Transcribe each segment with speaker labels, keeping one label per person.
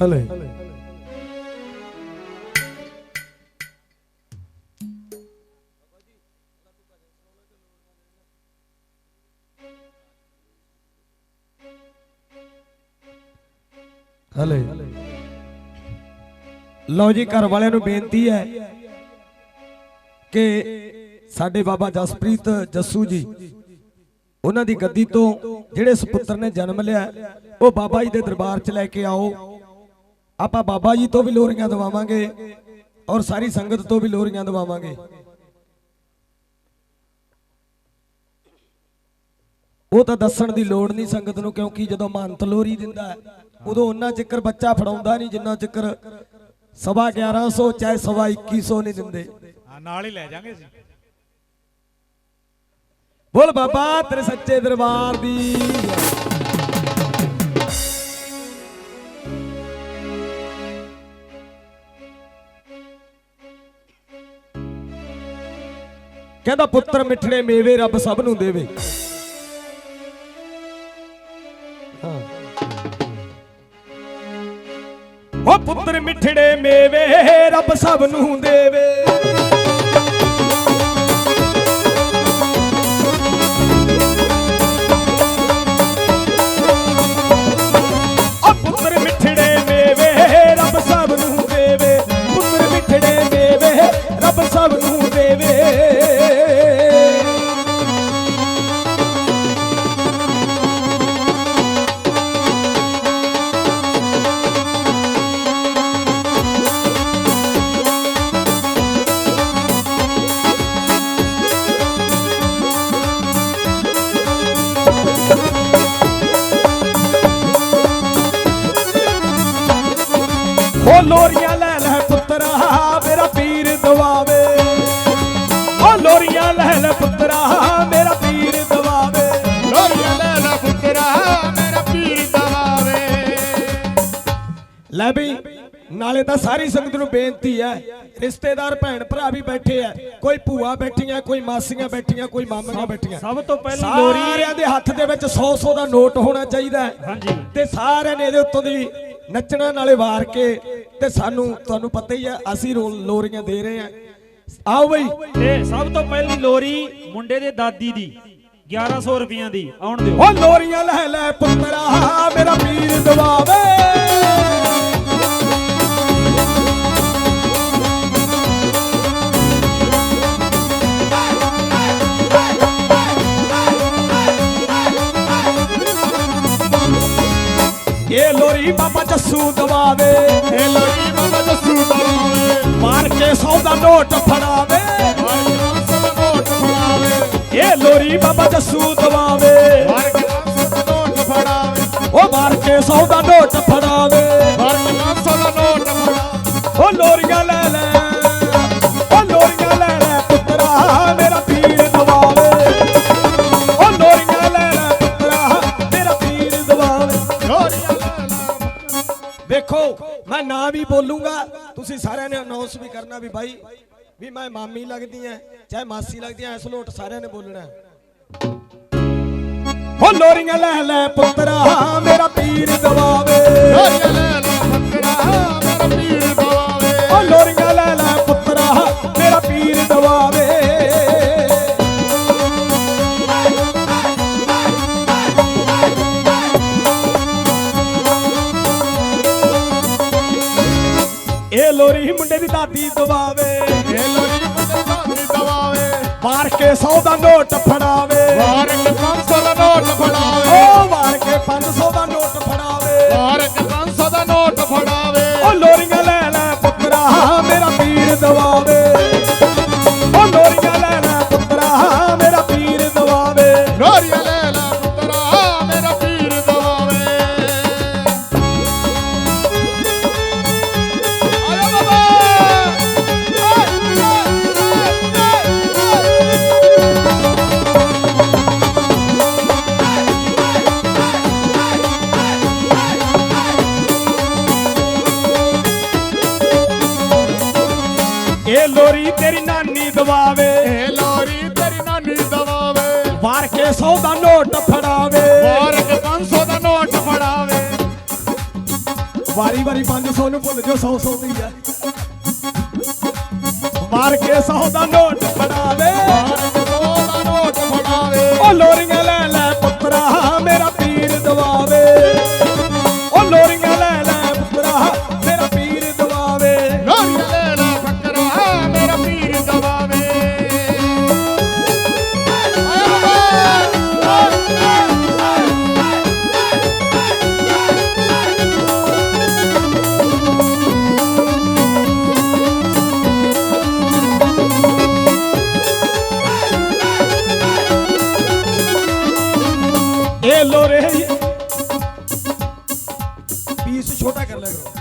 Speaker 1: ਹਲੇ ਹਲੇ ਲਓ ਜੀ ਘਰ ਵਾਲਿਆਂ ਨੂੰ ਬੇਨਤੀ ਹੈ ਕਿ ਸਾਡੇ ਬਾਬਾ ਜਸਪ੍ਰੀਤ ਜੱਸੂ ਜੀ ਉਹਨਾਂ ਦੀ ਗੱਦੀ ਤੋਂ ਜਿਹੜੇ ਸੁਪੁੱਤਰ ਨੇ ਜਨਮ ਲਿਆ ਉਹ ਬਾਬਾ ਜੀ ਦੇ ਦਰਬਾਰ 'ਚ ਲੈ ਕੇ ਆਓ ਆਪਾਂ ਬਾਬਾ ਜੀ ਤੋਂ ਵੀ ਲੋਰੀਆਂ ਦਵਾਵਾਂਗੇ ਔਰ ਸਾਰੀ ਸੰਗਤ ਤੋਂ ਵੀ ਲੋਰੀਆਂ ਦਵਾਵਾਂਗੇ। ਉਹ ਤਾਂ ਦੱਸਣ ਦੀ ਲੋੜ ਨਹੀਂ ਸੰਗਤ ਨੂੰ ਕਿਉਂਕਿ ਜਦੋਂ ਮਹੰਤ ਲੋਰੀ ਦਿੰਦਾ ਉਦੋਂ ਉਹਨਾਂ ਚਿੱਕਰ ਬੱਚਾ ਫੜਾਉਂਦਾ ਨਹੀਂ ਜਿੰਨਾ ਚਿੱਕਰ ਸਵਾ 1100 ਚਾਹੇ ਸਵਾ 2100 ਨਹੀਂ ਦਿੰਦੇ।
Speaker 2: ਹਾਂ ਨਾਲ ਹੀ ਲੈ ਜਾਾਂਗੇ ਅਸੀਂ।
Speaker 1: ਬੋਲ ਬਾਬਾ ਤੇਰੇ ਸੱਚੇ ਦਰਬਾਰ ਦੀ। ਕਹਿੰਦਾ, ਪੁੱਤਰ ਮਿੱਠੜੇ ਮੇਵੇ, ਰੱਬ ਸਭ ਨੂੰ ਦੇਵੇ। ਹਾਂ। ਉਹ ਪੁੱਤਰ ਮਿੱਠੜੇ ਮੇਵੇ, ਰੱਬ ਸਭ ਨੂੰ ਦੇਵੇ। ਨਾਲੇ ਤਾਂ ਸਾਰੀ ਸੰਗਤ ਨੂੰ ਬੇਨਤੀ ਹੈ ਰਿਸ਼ਤੇਦਾਰ ਭੈਣ ਭਰਾ ਵੀ ਬੈਠੇ ਆ। ਕੋਈ ਭੂਆ ਬੈਠੀਆਂ ਕੋਈ ਮਾਸੀਆਂ ਬੈਠੀਆਂ ਕੋਈ ਮਾਮੀਆਂ ਬੈਠੀਆਂ।
Speaker 3: ਸਭ ਤੋਂ ਪਹਿਲਾਂ ਲੋਰੀ
Speaker 1: ਸਾਰਿਆਂ ਦੇ ਹੱਥ ਦੇ ਵਿੱਚ 100 100 ਦਾ ਨੋਟ ਹੋਣਾ ਚਾਹੀਦਾ ਹੈ।
Speaker 3: ਹਾਂਜੀ।
Speaker 1: ਤੇ ਸਾਰਿਆਂ ਨੇ ਇਹਦੇ ਉੱਤੋਂ ਦੀ ਨੱਚਣਾ ਨਾਲੇ ਵਾਰ ਕੇ ਤੇ ਸਾਨੂੰ ਤੁਹਾਨੂੰ ਪਤਾ ਹੀ ਹੈ ਅਸੀਂ ਲੋਰੀਆਂ ਦੇ ਰਹੇ ਹਾਂ। ਆਓ ਬਈ।
Speaker 3: ਤੇ ਸਭ ਤੋਂ ਪਹਿਲੀ ਲੋਰੀ ਮੁੰਡੇ ਦੇ ਦਾਦੀ ਦੀ 1100 ਰੁਪਈਆਂ ਦੀ ਆਉਣ ਦਿਓ।
Speaker 1: ਉਹ ਲੋਰੀਆਂ ਲੈ ਲੈ ਪੁੱਤਰਾ ਮੇਰਾ ਪੀਰ ਦਵਾਵੇ। ਲੋਰੀ ਬਾਬਾ ਜੱਸੂ ਦਵਾਵੇ।
Speaker 2: ਇਹ ਲੋਰੀ ਬਾਬਾ ਜੱਸੂ ਦਵਾਵੇ।
Speaker 1: ਮਾਰ ਕੇ ਸੌ ਦਾ ਨੋਟ ਫੜਾਵੇ। ਇਹ ਲੋਰੀ ਬਾਬਾ ਜੱਸੂ ਦਵਾਵੇ।
Speaker 2: ਮਾਰ ਕੇ ਰਾਸਲ ਨੋਟ ਫੜਾਵੇ।
Speaker 1: ਉਹ ਮਾਰ ਕੇ ਸੌ ਦਾ ਨੋਟ ਫੜਾਵੇ।
Speaker 2: ਮਾਰ ਕੇ ਰਾਸਲ ਨੋਟ ਫੜਾਵੇ।
Speaker 1: ਉਹ ਲੋਰੀਆਂ ਸਾਰਿਆਂ ਨੇ ਅਨਾਉਂਸ ਵੀ ਕਰਨਾ ਵੀ ਬਾਈ ਵੀ ਮੈਂ ਮਾਮੀ ਲੱਗਦੀ ਐ ਚਾਹੇ ਮਾਸੀ ਲੱਗਦੀ ਐ ਇਸ ਲੋਟ ਸਾਰਿਆਂ ਨੇ ਬੋਲਣਾ ਹੈ। ਲੋਰੀਆਂ ਲੈ ਲੈ ਪੁੱਤਰਾ ਮੇਰਾ ਪੀਰ ਦਵਾਵੇ ਨੋਟ ਫੜਾਵੇ।
Speaker 2: ਮਾਰ ਕੇ 500 ਦਾ ਨੋਟ ਫੜਾਵੇ।
Speaker 1: ਇਹ ਲੋਰੀ ਤੇਰੀ ਨਾਨੀ ਦਵਾਵੇ।
Speaker 2: ਇਹ ਲੋਰੀ ਤੇਰੀ ਨਾਨੀ ਦਵਾਵੇ।
Speaker 1: ਵਾਰ ਕੇ 100 ਦਾ ਨੋਟ ਫੜਾਵੇ।
Speaker 2: ਮਾਰ ਕੇ 500 ਦਾ ਨੋਟ ਫੜਾਵੇ।
Speaker 1: ਵਾਰੀ ਵਾਰੀ 500 ਨੂੰ ਭੁੱਲ ਜਾਓ 100 100 ਦੀ ਹੈ ਮਾਰ ਕੇ 100 ਦਾ ਨੋਟ ਫੜਾਵੇ।
Speaker 2: ਸੋਦਾ ਨੋਟ ਫੜਾਵੇ।
Speaker 1: ਉਹ ਲੋਰੀਆਂ ਲੋਰੇ ਪੀਸ ਛੋਟਾ ਕਰ ਲੈ ਕਰੋ।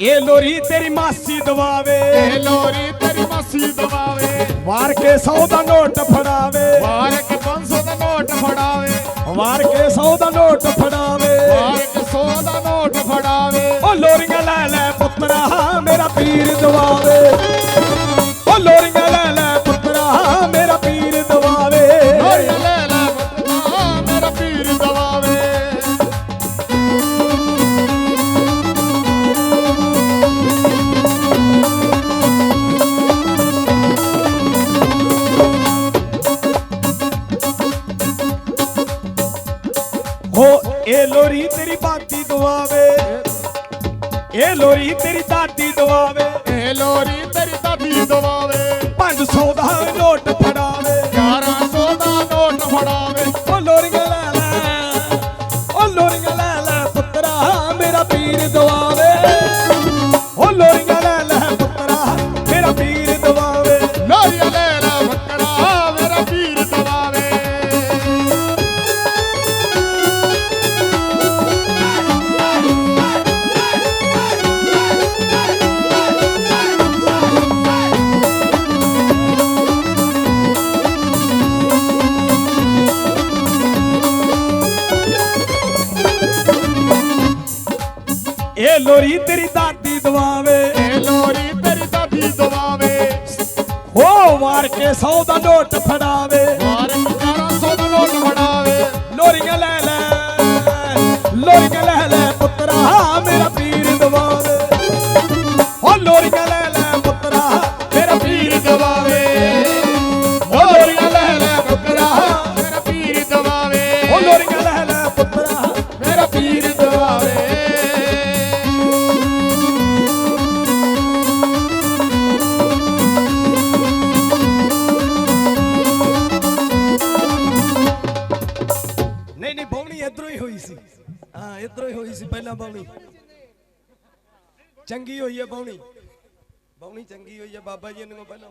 Speaker 1: ਇਹ ਲੋਰੀ ਤੇਰੀ ਮਾਸੀ ਦਵਾਵੇ।
Speaker 2: ਇਹ ਲੋਰੀ ਤੇਰੀ ਮਾਸੀ ਦਵਾਵੇ।
Speaker 1: ਵਾਰ ਕੇ 100 ਦਾ ਨੋਟ ਫੜਾਵੇ।
Speaker 2: ਵਾਰ ਕੇ 500 ਦਾ ਨੋਟ ਫੜਾਵੇ।
Speaker 1: ਵਾਰ ਕੇ 100 ਦਾ ਨੋਟ ਫੜਾਵੇ।
Speaker 2: ਵਾਰ ਕੇ 100 ਦਾ ਨੋਟ ਫੜਾਵੇ।
Speaker 1: ਉਹ ਲੋਰੀਆਂ ਲੈ ਲੈ ਪੁੱਤਰਾ ਮੇਰਾ ਪੀਰ ਦਵਾਵੇ। ਲੋਰੀ ਤੇਰੀ ਦਾਦੀ ਦਵਾਵੇ।
Speaker 2: ਇਹ ਲੋਰੀ ਤੇਰੀ ਦਾਦੀ ਦਵਾਵੇ।
Speaker 1: ਹੋ ਮਾਰ ਕੇ 100 ਦਾ ਨੋਟ ਫੜਾਵੇ। ਬੌਣੀ। ਚੰਗੀ ਹੋਈ ਹੈ ਬੌਣੀ। ਬੌਣੀ ਚੰਗੀ ਹੋਈ ਹੈ ਬਾਬਾ ਜੀ ਨੂੰ ਪਹਿਲਾਂ।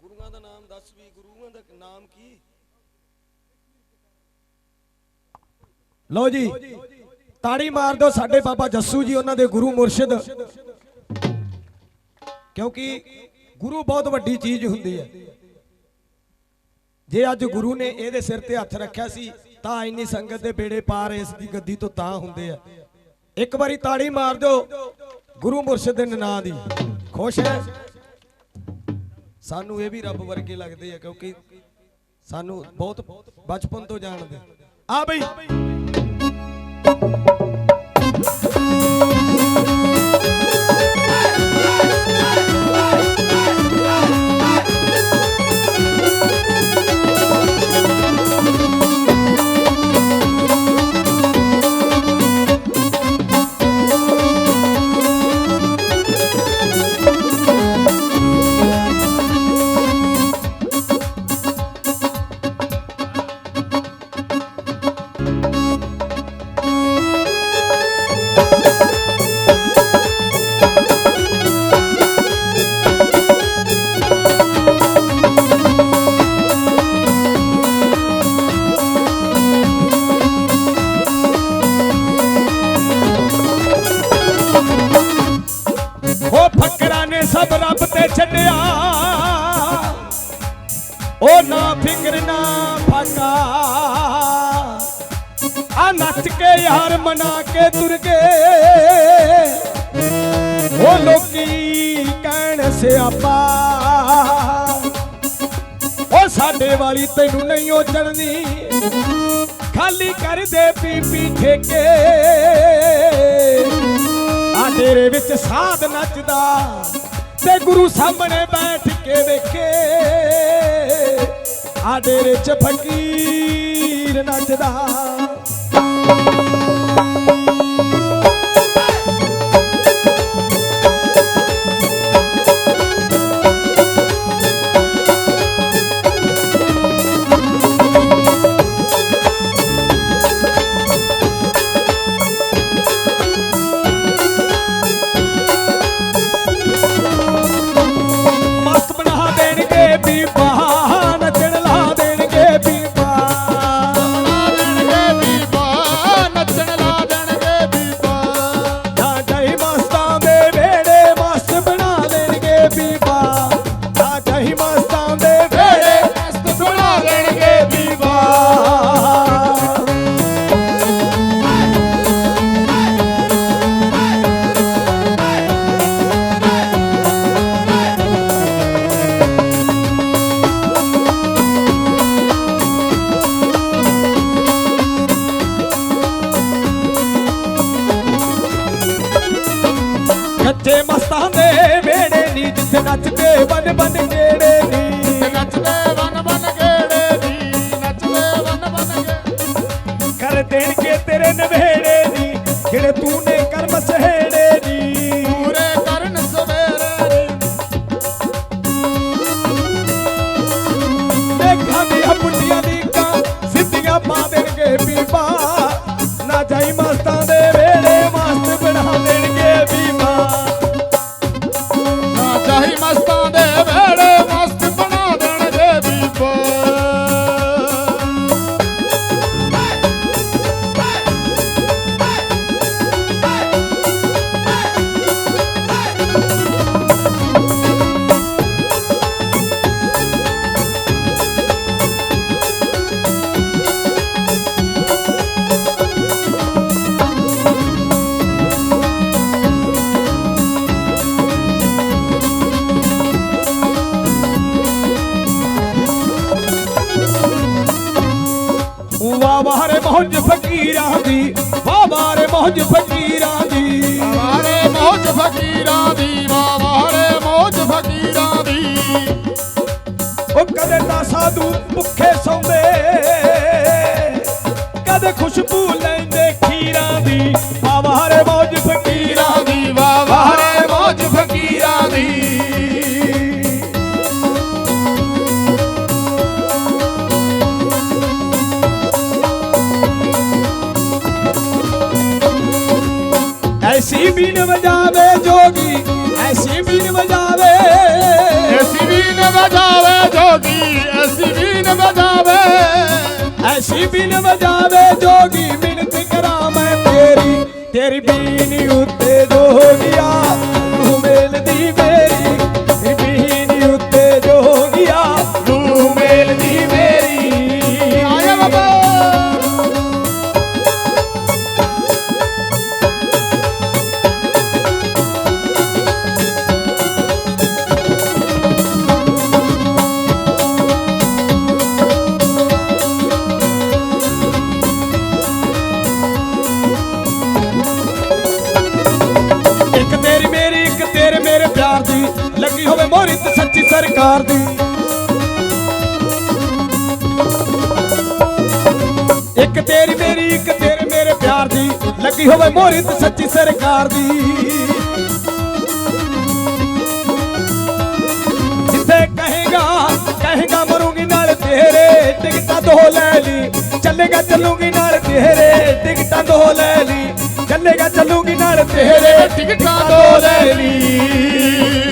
Speaker 1: ਗੁਰੂਆਂ ਦਾ ਨਾਮ ਦੱਸ ਵੀ, ਗੁਰੂਆਂ ਦਾ ਨਾਮ ਕੀ? ਲਓ ਜੀ, ਤਾੜੀ ਮਾਰ ਦਿਓ ਸਾਡੇ ਬਾਬਾ ਜੱਸੂ ਜੀ, ਉਹਨਾਂ ਦੇ ਗੁਰੂ ਮੁਰਸ਼ਿਦ। ਕਿਉਂਕਿ ਗੁਰੂ ਬਹੁਤ ਵੱਡੀ ਚੀਜ਼ ਹੁੰਦੀ ਹੈ। ਜੇ ਅੱਜ ਗੁਰੂ ਨੇ ਇਹਦੇ ਸਿਰ ਤੇ ਹੱਥ ਰੱਖਿਆ ਸੀ, ਤਾਂ ਇੰਨੀ ਸੰਗਤ ਦੇ ਬੇੜੇ ਪਾਰ ਇਸ ਦੀ ਗੱਦੀ ਤੋਂ ਤਾਂ ਹੁੰਦੇ ਆ। ਇੱਕ ਵਾਰੀ ਤਾੜੀ ਮਾਰ ਦਿਓ, ਗੁਰੂ ਮੁਰਸ਼ਿਦ ਦੇ ਨਾਂ ਦੀ। ਖੁਸ਼ ਹੈ? ਸਾਨੂੰ ਇਹ ਵੀ ਰੱਬ ਵਰਗੇ ਲੱਗਦੇ ਆ, ਕਿਉਂਕਿ ਸਾਨੂੰ ਬਹੁਤ ਬਚਪਨ ਤੋਂ ਜਾਣਦੇ ਆ ਬਈ। ਕੇ ਯਾਰ ਮਨਾ ਕੇ ਤੁਰ ਗਏ ਉਹ ਲੋਕੀ ਕਹਿਣ ਸਿਆਪਾ। ਉਹ ਸਾਡੇ ਵਾਲੀ ਤੈਨੂੰ ਨਹੀਂ ਉਹ ਚੜਨੀ ਖਾਲੀ ਕਰ ਦੇ ਪੀ ਪੀ ਠੇਕੇ। ਆ ਡੇਰੇ ਵਿੱਚ ਸਾਧ ਨੱਚਦਾ ਤੇ ਗੁਰੂ ਸਾਹਮਣੇ ਬੈਠ ਕੇ ਵੇਖੇ। ਆ ਡੇਰੇ 'ਚ ਫਕੀਰ ਨੱਚਦਾ। Thank you. ਜਿੱਥੇ ਨੱਚਦੇ ਬਨ ਬਨ
Speaker 2: ਤੇ ਨੱਚਦੇ ਦੀ। ਨੱਚਦੇ
Speaker 1: ਕਰ ਦੇਣਗੇ ਤੇਰੇ ਨਵੇੜੇ ਨੀ ਜਿਹੜੇ ਤੂੰ ਨੇ ਕਰਮ ਸਹੇੜੇ ਮੌਜ ਫਕੀਰਾਂ ਦੀ। ਵਾਰੇ ਮੌਜ ਫਕੀਰਾਂ ਦੀ
Speaker 2: ਵਾਰੇ ਮੌਜ ਫਕੀਰਾਂ ਦੀ।
Speaker 1: ਉਹ ਕਦੇ ਤਾਂ ਸਾਧੂ ਭੁੱਖੇ ਸੌਂਦੇ ਕਦੇ ਖੁਸ਼ਬੂ ਐਸੀ ਬੀਨ ਵਜਾਵੇ ਜੋਗੀ ਐਸੀ ਬੀਨ ਵਜਾਵੇ।
Speaker 2: ਐਸੀ ਵੀਨ ਵਜਾਵੇ ਜੋਗੀ ਐਸੀ ਵੀਨ ਵਜਾਵੇ।
Speaker 1: ਐਸੀ ਬੀਨ ਵਜਾਵੇ ਜੋਗੀ ਮਿੰਤ ਕਰਾਂ ਮੈਂ ਤੇਰੀ ਤੇਰੀ ਬੀਨ ਉੱਤੇ ਲੱਗੀ ਹੋਵੇ ਮੋਹਰੀ ਤੇ ਸੱਚੀ ਸਰਕਾਰ ਦੀ। ਜਿੱਥੇ ਕਹੇਗਾ ਕਹੇਗਾ ਮਰੂੰਗੀ ਨਾਲ ਤੇਰੇ ਟਿਕਟਾਂ ਦੋ ਲੈ ਲਈ। ਚੱਲੇਗਾ, ਚੱਲੂਗੀ ਨਾਲ ਤੇਰੇ ਟਿਕਟਾਂ ਦੋ ਲੈ ਲਈ। ਚੱਲੇਗਾ, ਚੱਲੂਗੀ ਨਾਲ ਤੇਰੇ
Speaker 2: ਟਿਕਟਾਂ ਦੋ ਲੈ ਲਈ।